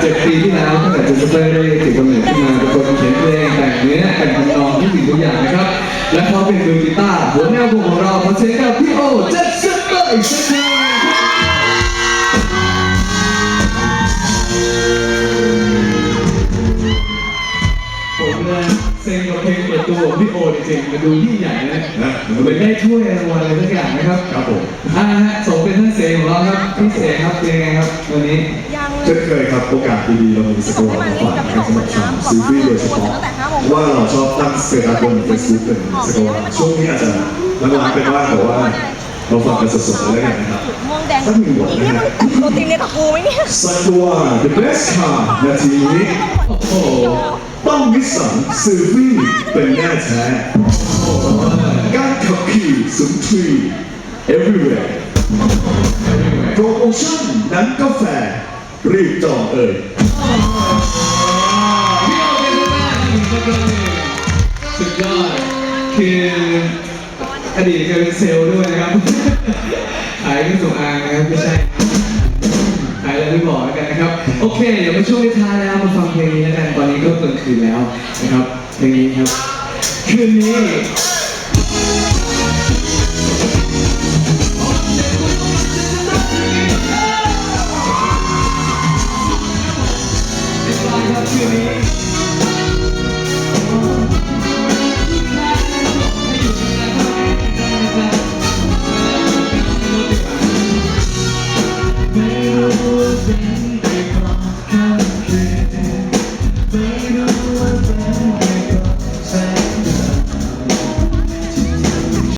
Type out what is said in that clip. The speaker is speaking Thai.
เจ็ดปีที่แล้วตั้งแต่เจสเปอร์ได้ถือกำเนิดขึ้นมาเป็นคนเขียนเพลงแต่งเนื้อแต่งทำนองทุกสิ่งทุกอย่างนะครับ และเขาเป็นมือกีตาร์หัวแนววงของเราขอเสียงกับพี่โอเจสเปอร์อีกสักครั้งผมนะเซ็งกับเพลงเปิดตัวของพี่โอจริงๆมาดูยิ่งใหญ่นะนะเหมือนได้ถ้วยรางวัลอะไรสักอย่างนะครับครับผมอ่าฮะสมเป็นท่านเสของเราครับพี่เสครับเป็นยังไงครับวันนี้ยังเลเช่นเคยครับโอกาสดีๆเรามีสกอร์มาฝากนะครับสำหรับชาวซีรีส์โดยเฉพาะว่าเราชอบตั้งสเตตัสบนเฟซบุ๊กเป็นสกอร์ช่วงนี้อาจจะล้างๆไปบ้างแต่ว่าเราฟังกันสดๆแล้วกันนะครับม่วงแดงสักหนึ่งบทอีนะนี่ฮะมันโปรตีนเนี่ยกับกูไหมเนี่ยสักว่า the best car นาทีนี้โอ้โหต้องนิสันซีรีส์เป็นแน่แท้การขับขี่สุนทรี everywhere โปรโมชั่น รีบจองเอ่ยพี่โอเป็นมากอีกคนหนึ่สุดยอดคืออดีตเคยเป็นเซลล์ด้วยนะครับ ขายเครื่องสำอางนะครับไม่ใช่ขายอะไรไม่บอกแล้วกันนะครับ โอเค เดี๋ยวมาช่วงท้ายแล้วมาฟังเพลงนี้แล้วกันตอนนี้ก็กลางคืนแล้วนะครับเพลงนี้ครับ คืนนี้